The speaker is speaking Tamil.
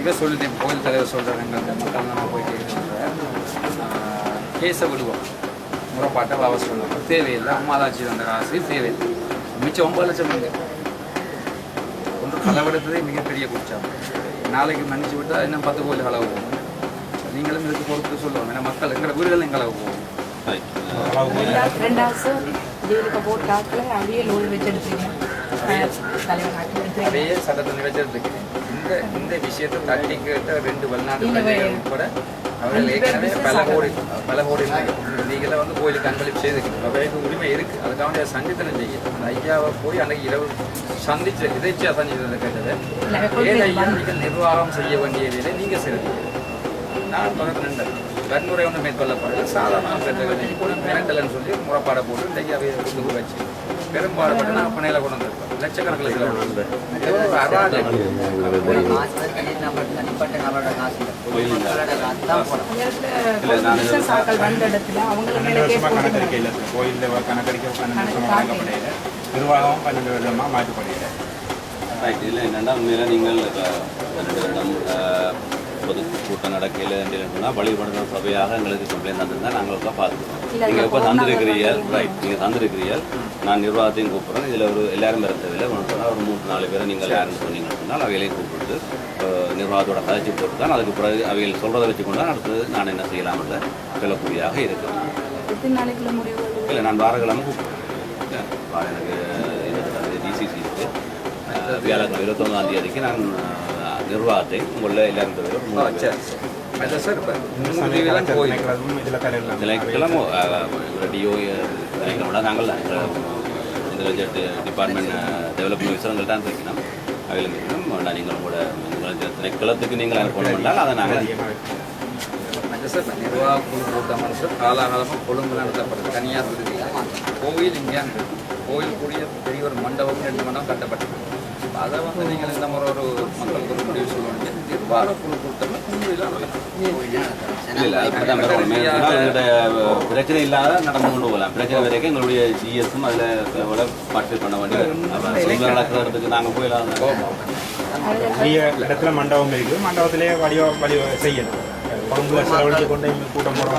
இவர் சொல்லிட்டேன் கோயில் தலைவர் சொல்கிறாங்க மக்கள் நம்ம போயிட்டு கேஸை விடுவோம். முறைப்பாட்டை வாபஸ் பண்ணுவோம் தேவையில்லை அம்மாதாச்சி வந்த காசு தேவையில்லை. மிச்சம் ஒன்பது லட்சம் இருக்கு ஒன்று களவெடுத்ததே மிகப்பெரிய குற்றம். நாளைக்கு மன்னிச்சு விட்டால் இன்னும் பத்து கோயில் களவு போகும் நீங்களும் இதுக்கு பொறுத்து சொல்லுவோம். ஏன்னா மக்கள் எங்களோட வீடுகள் களவு போகும் ரெண்டாவது ரெண்டாவது ஜெயிலுக்கு போட்ட ஆட்களை அப்படியே லோன் வச்சு தலைவர் சட்டத்தை நிறைவேற்றதுக்கு இந்த இந்த விஷயத்தை தட்டி கேட்ட ரெண்டு வெளிநாட்டு கூட அவர்கள் ஏற்கனவே பல கோடி பல கோடி நீங்களே வந்து கோயிலுக்கு அன்பளிப்பு செய்திருக்கு அவருக்கு உரிமை இருக்கு அதுக்காக வேண்டிய சந்தித்தனம் செய்யும் அந்த ஐயாவை போய் அன்னைக்கு இரவு சந்திச்சு இதைச்சியா சந்தித்ததை கேட்டது ஏன் ஐயா நீங்கள் நிர்வாகம் செய்ய வேண்டிய வேலை நீங்கள் செய்வீங்க நான் தொடர்ந்து நின்றேன் வன்முறை ஒன்று மேற்கொள்ளப்படல சாதாரண பெற்றவர்கள் மிரட்டலன்னு சொல்லி முறைப்பாடை போட்டு இன்றைக்கு அவை கொண்டு வச்சு பெரும்பாடுபட்டு நான் பிணையில கொண்டு வந்திருக்கோம் லட்சக்கணக்கில் செலவு அராஜகம் ஒரு இல்லை கோயிலில் கணக்கடிக்க பன்னெண்டு நிர்வாகம் பன்னெண்டு வருடமாக மாற்றப்படையில இதில் என்னென்னா உண்மையில் நீங்கள் ரெண்டு வருடம் அஹ், பொது கூட்டம் நடக்கையில் சொன்னால் வழிபடுற சபையாக எங்களுக்கு கம்ப்ளைண்ட் தந்திருந்தால் நாங்கள் இப்போ பார்த்துக்கிறோம். இல்ல, நீங்கள் இப்போ இப்ப தந்திருக்கிறீர்கள்? ரைட் நீங்கள் தந்திருக்கிறீர்கள். நான் நிர்வாகத்தையும் கூப்பிட்றேன். இதில் ஒரு எல்லாரும் தேவையில்லை. ஒன்று சொன்னால் ஒரு மூன்று நாலு பேரை நீங்கள் யாருன்னு சொன்னீங்கன்னு சொன்னால் அவைகளையும் கூப்பிட்டு நிர்வாகத்தோட கதைச்சி போட்டு தான் அதுக்கு பிறகு அவைகள் சொல்கிறத வச்சுக்கொண்டு அடுத்தது நான் என்ன செய்யலாம் என்று சொல்லக்கூடியதாக இருக்கிறேன்? இல்லை நான் வாரக்கிழமை கூப்பிடுறேன். எனக்கு இருபத்தெட்டாம் டிசிசி இருக்குது வியாழக்கிழமை இருபத்தொന്നാம் தேதிக்கு நான் நிர்வாகத்தை உங்களில் எல்லாரும் சரி. சரி. சார் திணைக்களமோ டிஓ திணைக்களமோட நாங்கள் தான் எங்கள் டிபார்ட்மெண்ட் டெவலப்மெண்ட் விசாரங்கள் தான் இருக்கணும் அவையில் இருக்கணும் வேண்டாம் நீங்கள் உங்களோட உங்களோட திணைக்களத்துக்கு நீங்கள் அனுப்பணும் பண்ணால் அதை நாங்கள் சார் நிர்வாக குழு கூட்டம் வந்து காலாகாலமாக கொழும்பு நடத்தப்படுது தனியார் விடுதியில் கோவில் இங்கே இருக்கு கோயில் கூடிய பெரிய ஒரு மண்டபம் ரெண்டு மண்டபம் கட்டப்பட்டது. அதை வந்து நீங்கள் இந்த முறை ஒரு மக்களுக்கு ஒரு முடிவு வரும் எங்கள்கிட்ட பிரச்சனை இல்லாத நடந்து கொண்டு போகலாம். பிரச்சனை வரைக்கும் எங்களுடைய ஜிஎஸும் அதில் பார்ட்டிசிபேட் பண்ண வேண்டிய அப்போ சொல்ல நடக்கிறதுக்கு நாங்கள் போயிடலாம் பெரிய இடத்துல மண்டபம் இருக்குது மண்டபத்திலே வடிவ வடிவ செய்யணும். கொண்டு கூட்டம் போடுறோம்